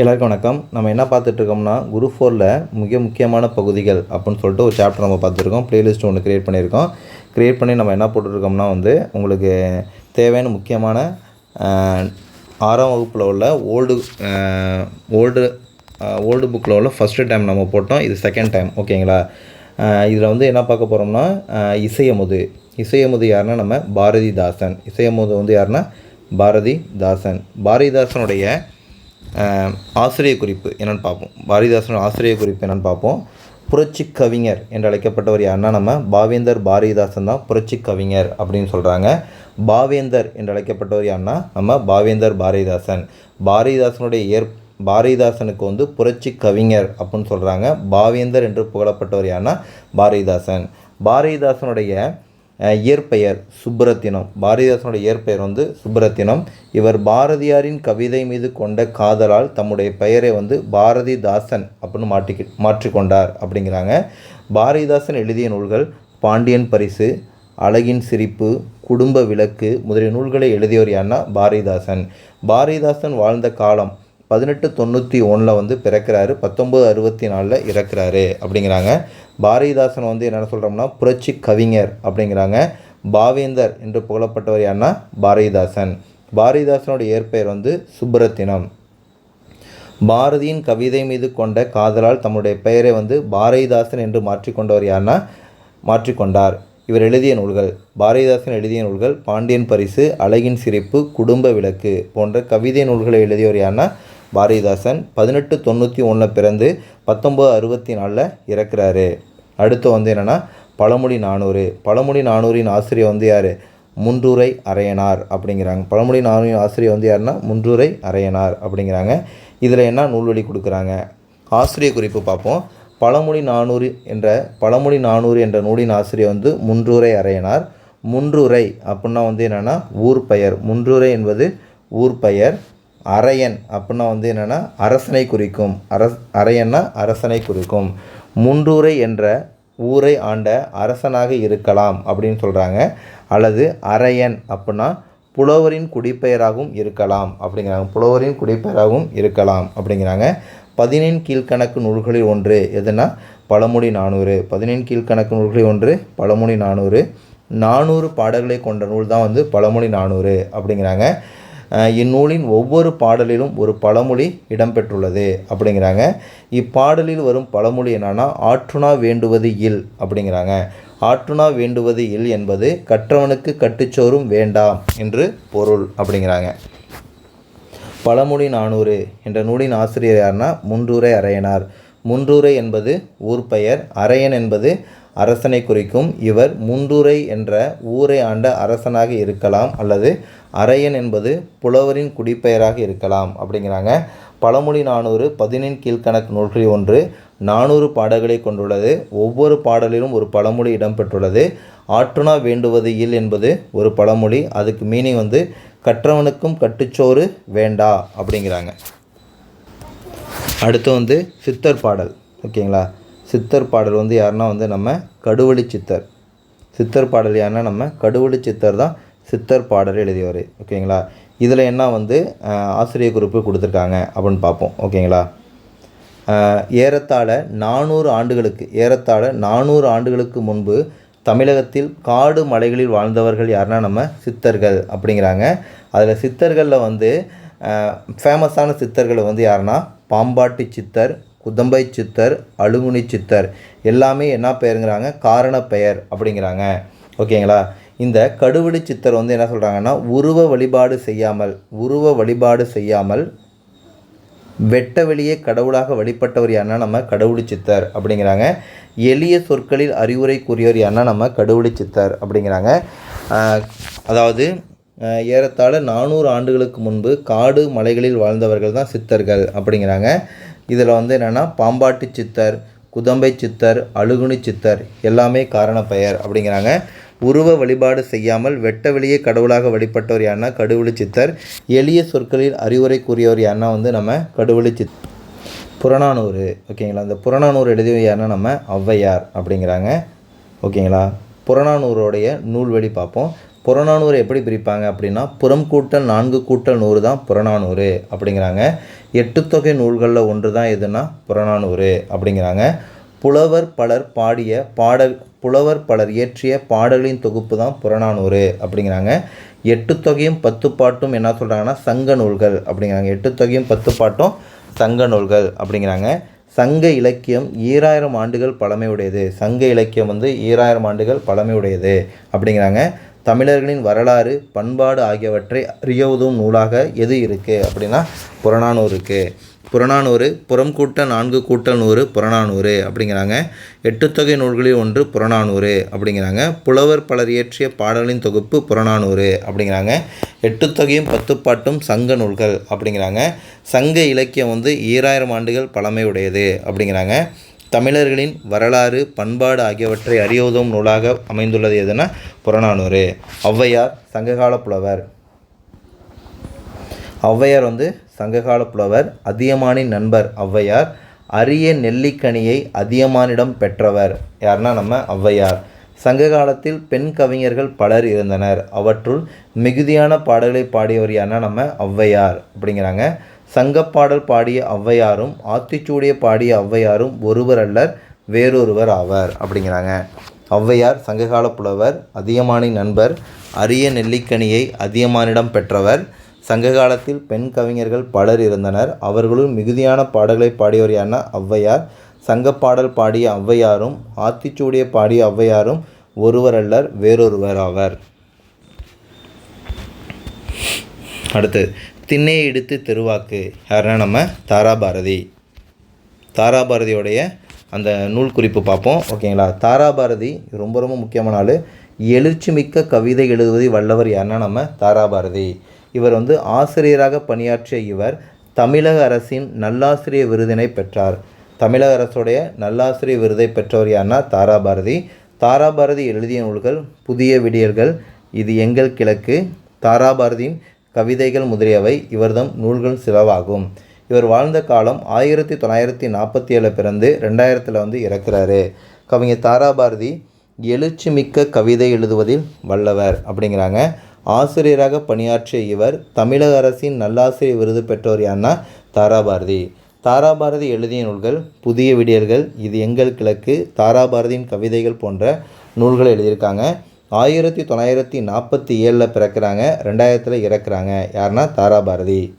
எல்லாருக்கும் வணக்கம். நம்ம என்ன பார்த்துட்ருக்கோம்னா குரு ஃபோரில் மிக முக்கியமான பகுதிகள் அப்படின்னு சொல்லிட்டு ஒரு சாப்டர் நம்ம பார்த்துருக்கோம். ப்ளேலிஸ்ட் ஒன்று க்ரியேட் பண்ணியிருக்கோம். க்ரியேட் பண்ணி நம்ம என்ன போட்டுருக்கோம்னா வந்து உங்களுக்கு தேவையான முக்கியமான ஆறாம் வகுப்பில் உள்ள ஓல்டு ஓல்டு ஓல்டு புக்கில் உள்ள ஃபஸ்ட்டு டைம் நம்ம போட்டோம். இது செகண்ட் டைம் ஓகேங்களா? இதில் வந்து என்ன பார்க்க போகிறோம்னா இசையமுது. இசையமுது யாருன்னா நம்ம பாரதிதாசன். இசையமுது வந்து யாருன்னா? பாரதிதாசன். பாரதிதாசனுடைய ஆசிரிய குறிப்பு என்னென்னு பார்ப்போம். பாரதிதாசனோட ஆசிரிய குறிப்பு என்னென்னு பார்ப்போம். புரட்சி கவிஞர் என்று அழைக்கப்பட்டவர் யாருன்னா நம்ம பாவேந்தர் பாரதிதாசன் தான் புரட்சி கவிஞர் அப்படின்னு சொல்கிறாங்க பாவேந்தர் என்று அழைக்கப்பட்டவர் யாருன்னா நம்ம பாவேந்தர் பாரதிதாசன். பாரதிதாசனுடைய ஏற் பாரதிதாசனுக்கு வந்து புரட்சி கவிஞர் அப்படின்னு சொல்கிறாங்க பாவேந்தர் என்று புகழப்பட்டவர் யாருன்னா பாரதிதாசன். பாரதிதாசனுடைய இயற்பெயர் சுப்ரத்தினம். பாரதிதாசனோட இயற்பெயர் வந்து சுப்ரத்தினம். இவர் பாரதியாரின் கவிதை மீது கொண்ட காதலால் தம்முடைய பெயரை வந்து பாரதிதாசன் அப்படின்னு மாற்றி மாற்றிக்கொண்டார் அப்படிங்கிறாங்க. பாரதிதாசன் எழுதிய நூல்கள் பாண்டியன் பரிசு அழகின் சிரிப்பு குடும்ப விளக்கு முதலிய நூல்களை எழுதியவர் யாருன்னா பாரதிதாசன். பாரதிதாசன் வாழ்ந்த காலம் பதினெட்டு தொண்ணூற்றி ஒன்றில் வந்து பிறக்கிறாரு பத்தொம்பது அறுபத்தி நாலில் இறக்குறாரு அப்படிங்கிறாங்க. பாரதிதாசன் வந்து என்னென்ன சொல்கிறோம்னா புரட்சி கவிஞர் அப்படிங்கிறாங்க. பாவேந்தர் என்று புகழப்பட்டவர் யாருன்னா பாரதிதாசன். பாரதிதாசனுடைய இயற்பெயர் வந்து சுப்பிரத்தினம் பாரதியின் கவிதை மீது கொண்ட காதலால் தம்முடைய பெயரை வந்து பாரதிதாசன் என்று மாற்றிக்கொண்டவர் யாருன்னா மாற்றிக்கொண்டார். இவர் எழுதிய நூல்கள் பாரதிதாசன் எழுதிய நூல்கள் பாண்டியன் பரிசு அழகின் சிரிப்பு குடும்ப விளக்கு போன்ற கவிதை நூல்களை எழுதியவர் யாருன்னா பாரதிதாசன் பதினெட்டு தொண்ணூற்றி ஒன்றில் பிறந்து பத்தொம்பது அறுபத்தி நாலில் இறக்குறாரு. அடுத்து வந்து என்னென்னா பழமொழி நானூறு. பழமொழி நானூறின் ஆசிரியர் வந்து யார்? முன்றூரை அரையனார் அப்படிங்கிறாங்க. பழமொழி நானூறின் ஆசிரியர் வந்து யாருன்னா? முன்றூரை அரையனார் அப்படிங்கிறாங்க. இதில் என்ன நூல்வழி கொடுக்குறாங்க? ஆசிரியர் குறிப்பு பார்ப்போம். பழமொழி நானூறு என்ற பழமொழி நானூறு என்ற நூலின் ஆசிரியர் வந்து முன்றூரை அரையனார். முன்றுரை அப்படின்னா வந்து என்னென்னா ஊர் பெயர். முன்றுரை என்பது ஊர் பெயர். அரையன் அப்படின்னா வந்து என்னென்னா அரசனை குறிக்கும். அரஸ் அரையன்னா அரசனை குறிக்கும். முன்றூரை என்ற ஊரை ஆண்ட அரசனாக இருக்கலாம் அப்படின்னு சொல்கிறாங்க அல்லது அரையன் அப்படின்னா புலவரின் குடிப்பெயராகவும் இருக்கலாம் அப்படிங்கிறாங்க. புலவரின் குடிப்பெயராகவும் இருக்கலாம் அப்படிங்கிறாங்க. பதினெண் கீழ்கணக்கு நூல்களில் ஒன்று எதுனா பழமொழி நானூறு. பதினெண் கீழ்கணக்கு நூல்களில் ஒன்று பழமொழி நானூறு. நானூறு பாடல்களை கொண்ட நூல் தான் வந்து பழமொழி நானூறு அப்படிங்கிறாங்க. இந்நூலின் ஒவ்வொரு பாடலிலும் ஒரு பழமொழி இடம்பெற்றுள்ளது அப்படிங்கிறாங்க. இப்பாடலில் வரும் பழமொழி என்னன்னா ஆற்றுணா வேண்டுவது இல் அப்படிங்கிறாங்க. ஆற்றுணா வேண்டுவது இல் என்பது கற்றவனுக்கு கட்டுச்சோறும் வேண்டாம் என்று பொருள் அப்படிங்கிறாங்க. பழமொழி நானூறு என்ற நூலின் ஆசிரியர் யாருன்னா முன்றூரை அரையனார். முன்றூரை என்பது ஊர் பெயர் அரையன் என்பது அரசனை குறிக்கும் இவர் முண்டுரை என்ற ஊரை ஆண்ட அரசனாக இருக்கலாம் அல்லது அரையன் என்பது புலவரின் குடிப்பெயராக இருக்கலாம் அப்படிங்கிறாங்க. பழமொழி நானூறு பதினெண் கீழ்க்கணக்கு நூல்களில் ஒன்று நானூறு பாடல்களை கொண்டுள்ளது. ஒவ்வொரு பாடலிலும் ஒரு பழமொழி இடம்பெற்றுள்ளது. ஆற்றுனா வேண்டுவது இல் என்பது ஒரு பழமொழி. அதுக்கு மீனிங் வந்து கற்றவனுக்கும் கட்டுச்சோறு வேண்டா அப்படிங்கிறாங்க. அடுத்து வந்து சித்தர் பாடல். ஓகேங்களா? சித்தர் பாடல் வந்து யாருன்னா வந்து நம்ம கடுவழி சித்தர். சித்தர் பாடல் யாருன்னா நம்ம கடுவழி சித்தர் தான் சித்தர் பாடல் எழுதியவர். ஓகேங்களா? இதில் என்ன வந்து ஆசிரியர் குறிப்பு கொடுத்துருக்காங்க அப்படின்னு பார்ப்போம். ஓகேங்களா? ஏறத்தாழ நானூறு ஆண்டுகளுக்கு ஏறத்தாழ நானூறு ஆண்டுகளுக்கு முன்பு தமிழகத்தில் காடு மலைகளில் வாழ்ந்தவர்கள் யாருன்னா நம்ம சித்தர்கள் அப்படிங்கிறாங்க. அதில் சித்தர்களில் வந்து ஃபேமஸான சித்தர்கள் வந்து யாருன்னா பாம்பாட்டி சித்தர் குதம்பை சித்தர் அழுகுனி சித்தர். எல்லாமே என்ன பெயருங்கிறாங்க? காரண பெயர் அப்படிங்கிறாங்க. ஓகேங்களா? இந்த கடுவெளி சித்தர் வந்து என்ன சொல்கிறாங்கன்னா உருவ வழிபாடு செய்யாமல் உருவ வழிபாடு செய்யாமல் வெட்ட வெளியே கடவுளாக வழிபட்டவர் யாருன்னா நம்ம கடவுளி சித்தர் அப்படிங்கிறாங்க. எளிய சொற்களில் அறிவுரை கூறியவர் யாருன்னா நம்ம கடவுளி சித்தர் அப்படிங்கிறாங்க. அதாவது ஏறத்தாழ நானூறு ஆண்டுகளுக்கு முன்பு காடு மலைகளில் வாழ்ந்தவர்கள் தான் சித்தர்கள் அப்படிங்கிறாங்க. இதில் வந்து என்னென்னா பாம்பாட்டு சித்தர் குதம்பை சித்தர் அழுகுனி சித்தர் எல்லாமே காரண பெயர் அப்படிங்கிறாங்க. உருவ வழிபாடு செய்யாமல் வெட்ட வெளியே கடவுளாக வழிபட்டவர் யாருன்னா கடுவுளி சித்தர். எளிய சொற்களில் அறிவுரை கூறியவர் யாருன்னா வந்து நம்ம கடுவுளி சித் புறநானூறு. ஓகேங்களா? அந்த புறநானூறு எழுதிய யாருன்னா நம்ம ஔவையார் அப்படிங்கிறாங்க. ஓகேங்களா? புறநானூறுடைய நூல்வழி பார்ப்போம். புறநானூறு எப்படி பிரிப்பாங்க அப்படின்னா புறம் கூட்டல் நான்கு கூட்டல் நூறு தான் புறநானூறு அப்படிங்கிறாங்க. எட்டுத்தொகை நூல்களில் ஒன்று தான் எதுனா புறநானூறு அப்படிங்கிறாங்க. புலவர் பலர் பாடிய பாடல் புலவர் பலர் இயற்றிய பாடல்களின் தொகுப்பு தான் புறநானூறு அப்படிங்கிறாங்க. எட்டு தொகையும் பத்து பாட்டும் என்ன சொல்கிறாங்கன்னா சங்க நூல்கள் அப்படிங்கிறாங்க. எட்டு தொகையும் பத்து பாட்டும் சங்க நூல்கள் அப்படிங்கிறாங்க. சங்க இலக்கியம் ஈராயிரம் ஆண்டுகள் பழமையுடையது. சங்க இலக்கியம் வந்து ஈராயிரம் ஆண்டுகள் பழமையுடையது அப்படிங்கிறாங்க. தமிழர்களின் வரலாறு பண்பாடு ஆகியவற்றை அறிய உதவும் நூலாக எது இருக்குது அப்படின்னா புறநானூறு இருக்குது புறநானூறு புறம் கூட்ட நான்கு கூட்ட நூறு புறநானூறு அப்படிங்கிறாங்க. எட்டுத்தொகை நூல்களில் ஒன்று புறநானூறு அப்படிங்கிறாங்க. புலவர் பலர் இயற்றிய பாடலின் தொகுப்பு புறநானூறு அப்படிங்கிறாங்க. எட்டுத்தொகையும் பத்துப்பாட்டும் சங்க நூல்கள் அப்படிங்கிறாங்க. சங்க இலக்கியம் வந்து ஈராயிரம் ஆண்டுகள் பழமையுடையது அப்படிங்கிறாங்க. தமிழர்களின் வரலாறு பண்பாடு ஆகியவற்றை அறிய உதவும் நூலாக அமைந்துள்ளது எதுனா? புறநானூறு. ஔவையார் சங்ககால புலவர். ஔவையார் வந்து சங்ககால புலவர் அதியமானின் நண்பர் ஔவையார் அரிய நெல்லிக்கனியை அதியமானிடம் பெற்றவர். யாருன்னா நம்ம ஔவையார். சங்க காலத்தில் பெண் கவிஞர்கள் பலர் இருந்தனர். அவற்றுள் மிகுதியான பாடல்களை பாடியவர் யாருன்னா நம்ம ஔவையார் அப்படிங்கிறாங்க. சங்கப்பாடல் பாடிய ஔவையாரும் ஆத்திச்சூடிய பாடிய ஔவையாரும் ஒருவர் அல்லர் வேறொருவர் ஆவார் அப்படிங்கிறாங்க. ஔவையார் சங்ககால புலவர் அதியமானின் நண்பர் அரிய நெல்லிக்கனியை அதியமானிடம் பெற்றவர். சங்ககாலத்தில் பெண் கவிஞர்கள் பலர் இருந்தனர். அவர்களுள் மிகுதியான பாடல்களை பாடியவர் யாருன்னா ஔவையார். சங்கப்பாடல் பாடிய ஔவையாரும் ஆத்திச்சூடிய பாடிய ஔவையாரும் ஒருவர் அல்லர் வேறொருவர் ஆவர். அடுத்து திண்ணையை எடுத்து திருவாக்கு. யாருன்னா நம்ம தாராபாரதி. தாராபாரதியோடைய அந்த நூல் குறிப்பு பார்ப்போம். ஓகேங்களா? தாராபாரதி ரொம்ப ரொம்ப முக்கியமான ஆள். எழுச்சி மிக்க கவிதை எழுதுவதை வல்லவர் யாருன்னா நம்ம தாராபாரதி. இவர் வந்து ஆசிரியராக பணியாற்றிய இவர் தமிழக அரசின் நல்லாசிரிய விருதினை பெற்றார். தமிழக அரசுடைய நல்லாசிரிய விருதை பெற்றவர் யாருன்னா தாராபாரதி. தாராபாரதி எழுதிய நூல்கள் புதிய விடியல்கள் இது எங்கள் கிழக்கு. தாராபாரதியின் கவிதைகள் முதலியவை இவர்தம் நூல்கள் சிலவாகும். இவர் வாழ்ந்த காலம் ஆயிரத்தி தொள்ளாயிரத்தி நாற்பத்தி ஏழில் பிறந்து ரெண்டாயிரத்தில் வந்து இறக்குறாரு. கவிஞர் தாராபாரதி எழுச்சி மிக்க கவிதை எழுதுவதில் வல்லவர் அப்படிங்கிறாங்க. ஆசிரியராக பணியாற்றிய இவர் தமிழக அரசின் நல்லாசிரியர் விருது பெற்றோர் யாருன்னா தாராபாரதி. தாராபாரதி எழுதிய நூல்கள் புதிய விடியல்கள் இது எங்கள் கிழக்கு தாராபாரதியின் கவிதைகள் போன்ற நூல்களை எழுதியிருக்காங்க. ஆயிரத்தி தொள்ளாயிரத்தி நாற்பத்தி ஏழில் பிறக்கிறாங்க ரெண்டாயிரத்தில் இறக்குறாங்க. யாருன்னா தாராபாரதி